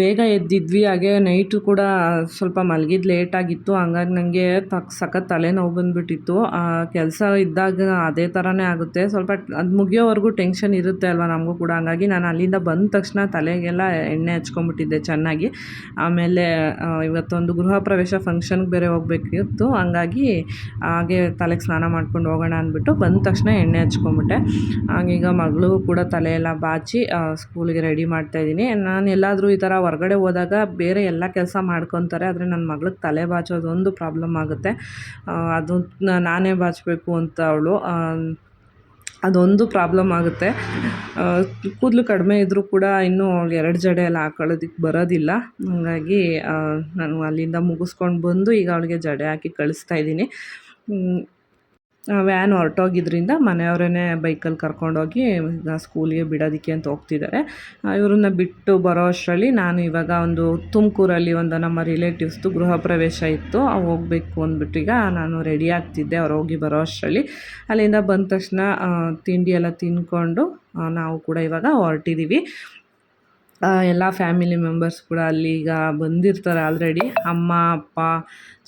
ಬೇಗ ಎದ್ದಿದ್ವಿ. ಹಾಗೆ ನೈಟು ಕೂಡ ಸ್ವಲ್ಪ ಮಲಗಿದ್ದು ಲೇಟಾಗಿತ್ತು ಹಂಗಾಗಿ ನನಗೆ ತಕ್, ಸಖತ್ ತಲೆನೋವು ಬಂದುಬಿಟ್ಟಿತ್ತು. ಕೆಲಸ ಇದ್ದಾಗ ಅದೇ ಥರನೇ ಆಗುತ್ತೆ. ಸ್ವಲ್ಪ ಅದು ಮುಗಿಯೋವರೆಗೂ ಟೆನ್ಷನ್ ಇರುತ್ತೆ ಅಲ್ವಾ ನಮಗೂ ಕೂಡ. ಹಂಗಾಗಿ ನಾನು ಅಲ್ಲಿಂದ ಬಂದ ತಕ್ಷಣ ತಲೆಗೆಲ್ಲ ಎಣ್ಣೆ ಹಚ್ಕೊಂಬಿಟ್ಟಿದ್ದೆ ಚೆನ್ನಾಗಿ. ಆಮೇಲೆ ಇವತ್ತೊಂದು ಗೃಹ ಪ್ರವೇಶ ಫಂಕ್ಷನ್ಗೆ ಬೇರೆ ಹೋಗಬೇಕಿತ್ತು. ಹಂಗಾಗಿ ಹಾಗೆ ತಲೆಗೆ ಸ್ನಾನ ಮಾಡ್ಕೊಂಡು ಹೋಗೋಣ ಅಂದ್ಬಿಟ್ಟು ಬಂದ ತಕ್ಷಣ ಎಣ್ಣೆ ಹಚ್ಕೊಂಬಿಟ್ಟೆ ಆಗೀಗ ಮಗಳು ಕೂಡ ತಲೆಯೆಲ್ಲ ಬಾಚಿ ಸ್ಕೂಲಿಗೆ ರೆಡಿ ಮಾಡ್ತಾಯಿದ್ದೀನಿ ನಾನು ಎಲ್ಲಾದರೂ ಈ ಥರ ಹೊರಗಡೆ ಹೋದಾಗ ಬೇರೆ ಎಲ್ಲ ಕೆಲಸ ಮಾಡ್ಕೊತಾರೆ, ಆದರೆ ನನ್ನ ಮಗಳಿಗೆ ತಲೆ ಬಾಚೋದೊಂದು ಪ್ರಾಬ್ಲಮ್ ಆಗುತ್ತೆ. ಅದು ನಾನೇ ಬಾಚಬೇಕು ಅಂತ ಅವಳು. ಅದೊಂದು ಪ್ರಾಬ್ಲಮ್ ಆಗುತ್ತೆ. ಕೂದಲು ಕಡಿಮೆ ಇದ್ದರೂ ಕೂಡ ಇನ್ನೂ ಅವಳು ಎರಡು ಜಡೆ ಎಲ್ಲ ಹಾಕೊಳ್ಳೋದಕ್ಕೆ ಬರೋದಿಲ್ಲ. ಹಾಗಾಗಿ ನಾನು ಅಲ್ಲಿಂದ ಮುಗಿಸ್ಕೊಂಡು ಬಂದು ಈಗ ಅವಳಿಗೆ ಜಡೆ ಹಾಕಿ ಕಳಿಸ್ತಾ ಇದ್ದೀನಿ. ವ್ಯಾನ್ ಹೊರಟೋಗಿದ್ರಿಂದ ಮನೆಯವರೇ ಬೈಕಲ್ಲಿ ಕರ್ಕೊಂಡೋಗಿ ಸ್ಕೂಲಿಗೆ ಬಿಡೋದಕ್ಕೆ ಅಂತ ಹೋಗ್ತಿದ್ದಾರೆ. ಇವ್ರನ್ನ ಬಿಟ್ಟು ಬರೋ ಅಷ್ಟರಲ್ಲಿ ನಾನು ಇವಾಗ ಒಂದು ತುಮಕೂರಲ್ಲಿ ಒಂದು ನಮ್ಮ ರಿಲೇಟಿವ್ಸ್ದು ಗೃಹ ಪ್ರವೇಶ ಇತ್ತು. ಹೋಗಬೇಕು ಅಂದ್ಬಿಟ್ಟು ಈಗ ನಾನು ರೆಡಿ ಆಗ್ತಿದ್ದೆ. ಅವ್ರು ಹೋಗಿ ಬರೋ ಅಷ್ಟರಲ್ಲಿ. ಅಲ್ಲಿಂದ ಬಂದ ತಕ್ಷಣ ತಿಂಡಿ ಎಲ್ಲ ತಿಂದ್ಕೊಂಡು ನಾವು ಕೂಡ ಇವಾಗ ಹೊರಟಿದ್ದೀವಿ ಎಲ್ಲ ಫ್ಯಾಮಿಲಿ ಮೆಂಬರ್ಸ್ ಕೂಡ ಅಲ್ಲಿ ಈಗ ಬಂದಿರ್ತಾರೆ ಆಲ್ರೆಡಿ. ಅಮ್ಮ, ಅಪ್ಪ,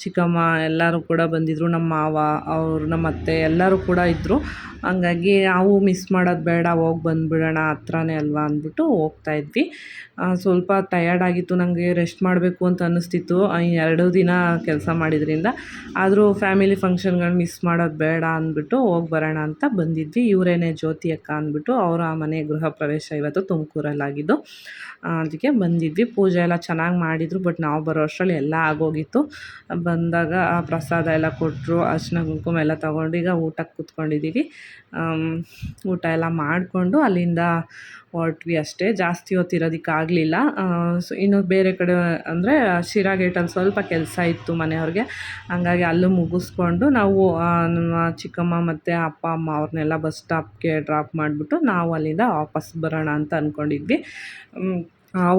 ಚಿಕ್ಕಮ್ಮ ಎಲ್ಲರೂ ಕೂಡ ಬಂದಿದ್ದರು ನಮ್ಮ ಮಾವ, ಅವರು, ನಮ್ಮ ಅತ್ತೆ ಎಲ್ಲರೂ ಕೂಡ ಇದ್ದರು ಹಂಗಾಗಿ ನಾವು ಮಿಸ್ ಮಾಡೋದು ಬೇಡ, ಹೋಗಿ ಬಂದುಬಿಡೋಣ, ಹತ್ರನೇ ಅಲ್ವಾ ಅಂದ್ಬಿಟ್ಟು ಹೋಗ್ತಾ ಇದ್ವಿ. ಸ್ವಲ್ಪ ಟಯರ್ಡ್ ಆಗಿತ್ತು ನನಗೆ ರೆಸ್ಟ್ ಮಾಡಬೇಕು ಅಂತ ಅನ್ನಿಸ್ತಿತ್ತು. ಎರಡು ದಿನ ಕೆಲಸ ಮಾಡಿದ್ರಿಂದ. ಆದರೂ ಫ್ಯಾಮಿಲಿ ಫಂಕ್ಷನ್ಗಳು ಮಿಸ್ ಮಾಡೋದು ಬೇಡ ಅಂದ್ಬಿಟ್ಟು ಹೋಗಿ ಬರೋಣ ಅಂತ ಬಂದಿದ್ವಿ. ಇವರೇನೇ ಜ್ಯೋತಿ ಅಕ್ಕ ಅಂದ್ಬಿಟ್ಟು ಅವರ ಮನೆ ಗೃಹ ಪ್ರವೇಶ ಇವತ್ತು ತುಮಕೂರಲ್ಲಾಗಿದ್ದು. ಅದಕ್ಕೆ ಬಂದಿದ್ವಿ. ಪೂಜೆ ಎಲ್ಲ ಚೆನ್ನಾಗಿ ಮಾಡಿದರು ಬಟ್ ನಾವು ಬರೋ ಅಷ್ಟರಲ್ಲಿ ಎಲ್ಲ ಆಗೋಗಿತ್ತು. ಬಂದಾಗ ಆ ಪ್ರಸಾದ ಎಲ್ಲ ಕೊಟ್ಟರು ಅರ್ಶಿನ ಕುಂಕುಮ ಎಲ್ಲ ತೊಗೊಂಡು ಈಗ ಊಟಕ್ಕೆ ಕೂತ್ಕೊಂಡಿದ್ದೀವಿ. ಊಟ ಎಲ್ಲ ಮಾಡಿಕೊಂಡು ಅಲ್ಲಿಂದ ಹೊರಟ್ವಿ ಅಷ್ಟೇ, ಜಾಸ್ತಿ ಹೊತ್ತು ಇರೋದಕ್ಕಾಗಲಿಲ್ಲ. ಸೊ ಇನ್ನು ಬೇರೆ ಕಡೆ ಅಂದರೆ ಶಿರಾ ಗೇಟಲ್ಲಿ ಸ್ವಲ್ಪ ಕೆಲಸ ಇತ್ತು ಮನೆಯವ್ರಿಗೆ. ಹಂಗಾಗಿ ಅಲ್ಲೂ ಮುಗಿಸ್ಕೊಂಡು ನಾವು ನಮ್ಮ ಚಿಕ್ಕಮ್ಮ ಮತ್ತು ಅಪ್ಪ, ಅಮ್ಮ ಅವ್ರನ್ನೆಲ್ಲ ಬಸ್ ಸ್ಟಾಪ್ಗೆ ಡ್ರಾಪ್ ಮಾಡಿಬಿಟ್ಟು ನಾವು ಅಲ್ಲಿಂದ ವಾಪಸ್ ಬರೋಣ ಅಂತ ಅಂದ್ಕೊಂಡಿದ್ವಿ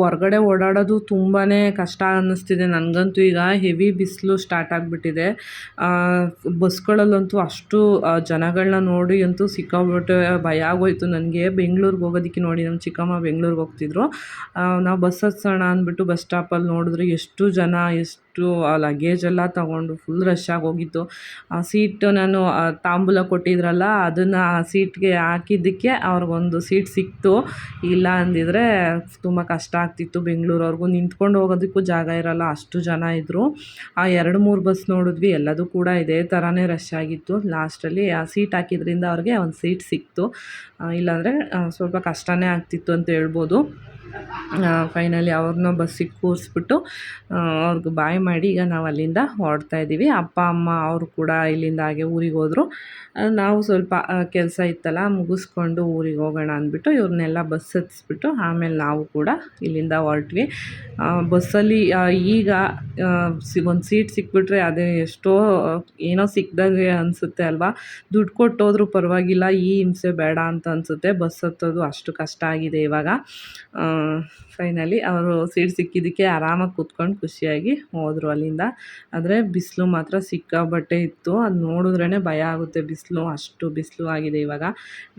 ಹೊರ್ಗಡೆ ಓಡಾಡೋದು ತುಂಬಾ ಕಷ್ಟ ಅನ್ನಿಸ್ತಿದೆ. ನನಗಂತೂ ಈಗ ಹೆವಿ ಬಿಸಿಲು ಸ್ಟಾರ್ಟ್ ಆಗಿಬಿಟ್ಟಿದೆ. ಬಸ್ಗಳಲ್ಲಂತೂ ಅಷ್ಟು ಜನಗಳನ್ನ ನೋಡಿ ಅಂತೂ ಸಿಕ್ಕಾಪಟ್ಟೆ ಭಯ ಆಗೋಯಿತು. ನನಗೆ ಬೆಂಗ್ಳೂರಿಗೆ ಹೋಗೋದಕ್ಕೆ ನೋಡಿ ನಮ್ಮ ಚಿಕ್ಕಮ್ಮ ಬೆಂಗ್ಳೂರಿಗೆ ಹೋಗ್ತಿದ್ರು. ನಾವು ಬಸ್ ಹತ್ಸೋಣ ಅಂದ್ಬಿಟ್ಟು ಬಸ್ ಸ್ಟಾಪಲ್ಲಿ ನೋಡಿದ್ರೆ ಎಷ್ಟು ಜನ, ಎಷ್ಟು ಆ ಲಗೇಜ್ ಎಲ್ಲ ತಗೊಂಡು ಫುಲ್ ರಶ್ ಆಗೋಗಿತ್ತು ಆ ಸೀಟ್ ನಾನು ತಾಂಬೂಲ ಕೊಟ್ಟಿದ್ರಲ್ಲ, ಅದನ್ನು ಆ ಸೀಟ್ಗೆ ಹಾಕಿದ್ದಕ್ಕೆ ಅವ್ರಿಗೊಂದು ಸೀಟ್ ಸಿಕ್ತು. ಇಲ್ಲ ಅಂದಿದ್ರೆ ತುಂಬ ಕಷ್ಟ ಆಗ್ತಿತ್ತು ಬೆಂಗಳೂರವ್ರಿಗೂ. ನಿಂತ್ಕೊಂಡು ಹೋಗೋದಕ್ಕೂ ಜಾಗ ಇರೋಲ್ಲ, ಅಷ್ಟು ಜನ ಇದ್ದರು ಆ ಎರಡು ಮೂರು ಬಸ್ ನೋಡಿದ್ವಿ, ಎಲ್ಲದೂ ಕೂಡ ಇದೇ ಥರನೇ ರಶ್ ಆಗಿತ್ತು. ಲಾಸ್ಟಲ್ಲಿ ಆ ಸೀಟ್ ಹಾಕಿದ್ರಿಂದ ಅವ್ರಿಗೆ ಒಂದು ಸೀಟ್ ಸಿಕ್ತು. ಇಲ್ಲಾಂದರೆ ಸ್ವಲ್ಪ ಕಷ್ಟನೇ ಆಗ್ತಿತ್ತು ಅಂತ ಹೇಳ್ಬೋದು. ಫೈನಲಿ ಅವ್ರನ್ನ ಬಸ್ಸಿಗೆ ಕೂರಿಸ್ಬಿಟ್ಟು ಅವ್ರಿಗೆ ಬಾಯ್ ಮಾಡಿ ಈಗ ನಾವು ಅಲ್ಲಿಂದ ಹೊರಡ್ತಾ ಇದ್ದೀವಿ ಅಪ್ಪ, ಅಮ್ಮ ಅವರು ಕೂಡ ಇಲ್ಲಿಂದ ಹಾಗೆ ಊರಿಗೆ ಹೋದರು. ನಾವು ಸ್ವಲ್ಪ ಕೆಲಸ ಇತ್ತಲ್ಲ, ಮುಗಿಸ್ಕೊಂಡು ಊರಿಗೆ ಹೋಗೋಣ ಅಂದ್ಬಿಟ್ಟು ಇವ್ರನ್ನೆಲ್ಲ ಬಸ್ ಹತ್ತಿಸ್ಬಿಟ್ಟು ಆಮೇಲೆ ನಾವು ಕೂಡ ಇಲ್ಲಿಂದ ಹೊರಟ್ವಿ. ಬಸ್ಸಲ್ಲಿ ಈಗ ಒಂದು ಸೀಟ್ ಸಿಕ್ಬಿಟ್ರೆ ಅದೇ ಎಷ್ಟೋ, ಏನೋ ಸಿಕ್ಕಿದಾಗೆ ಅನಿಸುತ್ತೆ ಅಲ್ವಾ? ದುಡ್ಡು ಕೊಟ್ಟೋದ್ರೂ ಪರವಾಗಿಲ್ಲ, ಈ ಹಿಂಸೆ ಬೇಡ ಅಂತ ಅನಿಸುತ್ತೆ. ಬಸ್ ಹತ್ತೋದು ಅಷ್ಟು ಕಷ್ಟ ಆಗಿದೆ ಇವಾಗ. ಫೈನಲಿ ಅವರು ಸೀಟ್ ಸಿಕ್ಕಿದ್ದಕ್ಕೆ ಆರಾಮಾಗಿ ಕೂತ್ಕೊಂಡು ಖುಷಿಯಾಗಿ ಹೋದರು ಅಲ್ಲಿಂದ. ಆದರೆ ಬಿಸಿಲು ಮಾತ್ರ ಸಿಕ್ಕಾಪಟ್ಟೆ ಇತ್ತು. ಅದು ನೋಡಿದ್ರೇ ಭಯ ಆಗುತ್ತೆ. ಬಿಸಿಲು, ಅಷ್ಟು ಬಿಸಿಲು ಆಗಿದೆ ಇವಾಗ.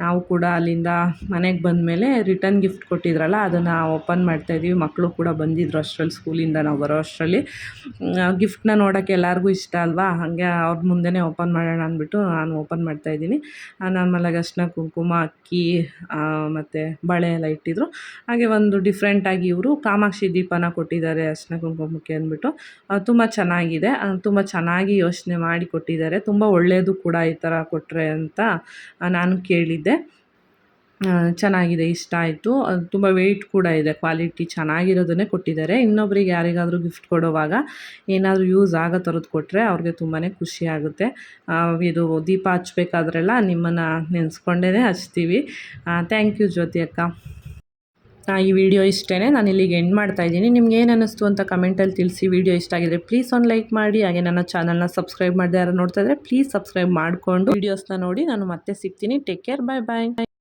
ನಾವು ಕೂಡ ಅಲ್ಲಿಂದ ಮನೆಗೆ ಬಂದಮೇಲೆ ರಿಟರ್ನ್ ಗಿಫ್ಟ್ ಕೊಟ್ಟಿದ್ರಲ್ಲ, ಅದನ್ನು ಓಪನ್ ಮಾಡ್ತಾ ಇದ್ದೀವಿ. ಮಕ್ಕಳು ಕೂಡ ಬಂದಿದ್ರು ಅಷ್ಟರಲ್ಲಿ ಸ್ಕೂಲಿಂದ ನಾವು ಬರೋ ಅಷ್ಟರಲ್ಲಿ. ಗಿಫ್ಟ್ನ ನೋಡೋಕ್ಕೆ ಎಲ್ಲರಿಗೂ ಇಷ್ಟ ಅಲ್ವಾ? ಹಾಗೆ ಅವ್ರ ಮುಂದೆನೇ ಓಪನ್ ಮಾಡೋಣ ಅಂದ್ಬಿಟ್ಟು ನಾನು ಓಪನ್ ಮಾಡ್ತಾ ಇದ್ದೀನಿ. ನಾರ್ಮಲಾಗಿ ಅರಿಶಿನ ಕುಂಕುಮ, ಅಕ್ಕಿ ಮತ್ತು ಬಳೆ ಎಲ್ಲ ಇಟ್ಟಿದ್ರು. ಹಾಗೆ ಒಂದು ಒಂದು ಡಿಫ್ರೆಂಟಾಗಿ ಇವರು ಕಾಮಾಕ್ಷಿ ದೀಪನ ಕೊಟ್ಟಿದ್ದಾರೆ ಅರ್ಶಿನ ಕುಂಕುಮಕ್ಕೆ ಅಂದ್ಬಿಟ್ಟು. ತುಂಬ ಚೆನ್ನಾಗಿದೆ. ತುಂಬ ಚೆನ್ನಾಗಿ ಯೋಚನೆ ಮಾಡಿ ಕೊಟ್ಟಿದ್ದಾರೆ. ತುಂಬ ಒಳ್ಳೆಯದು ಕೂಡ ಈ ಥರ ಕೊಟ್ಟರೆ ಅಂತ ನಾನು ಕೇಳಿದ್ದೆ. ಚೆನ್ನಾಗಿದೆ ಇಷ್ಟ ಆಯಿತು. ಅದು ತುಂಬ ವೆಯ್ಟ್ ಕೂಡ ಇದೆ ಕ್ವಾಲಿಟಿ ಚೆನ್ನಾಗಿರೋದನ್ನೇ ಕೊಟ್ಟಿದ್ದಾರೆ. ಇನ್ನೊಬ್ರಿಗೆ ಯಾರಿಗಾದರೂ ಗಿಫ್ಟ್ ಕೊಡೋವಾಗ ಏನಾದರೂ ಯೂಸ್ ಆಗೋ ಥರದ್ದು ಕೊಟ್ಟರೆ ಅವ್ರಿಗೆ ತುಂಬಾ ಖುಷಿ ಆಗುತ್ತೆ. ಆ, ಇದು ದೀಪ ಹಚ್ಬೇಕಾದ್ರೆಲ್ಲ ನಿಮ್ಮನ್ನು ನೆನೆಸ್ಕೊಂಡೇ ಹಚ್ತೀವಿ. ಥ್ಯಾಂಕ್ ಯು ಜ್ಯೋತಿ ಅಕ್ಕ. ಈ ವಿಡಿಯೋ ಇಷ್ಟೇ ನಾನು ಇಲ್ಲಿಗೆ ಎಂಡ್ ಮಾಡ್ತಾ ಇದ್ದೀನಿ. ನಿಮ್ಗೆ ಏನು ಅನ್ನಿಸ್ತು ಅಂತ ಕಮೆಂಟಲ್ಲಿ ತಿಳಿಸಿ. ವಿಡಿಯೋ ಇಷ್ಟ ಆಗಿದ್ರೆ ಪ್ಲೀಸ್ ಒಂದು ಲೈಕ್ ಮಾಡಿ. ಹಾಗೆ ನನ್ನ ಚಾನಲ್ನ ಸಬ್ಸ್ಕ್ರೈಬ್ ಮಾಡಿದೆ ಯಾರು ನೋಡ್ತಾ ಇದ್ರೆ ಪ್ಲೀಸ್ ಸಬ್ಸ್ಕ್ರೈಬ್ ಮಾಡಿಕೊಂಡು ವೀಡಿಯೋಸ್ನ ನೋಡಿ. ನಾನು ಮತ್ತೆ ಸಿಗ್ತೀನಿ. ಟೇಕ್ ಕೇರ್ ಬಾಯ್ ಬಾಯ್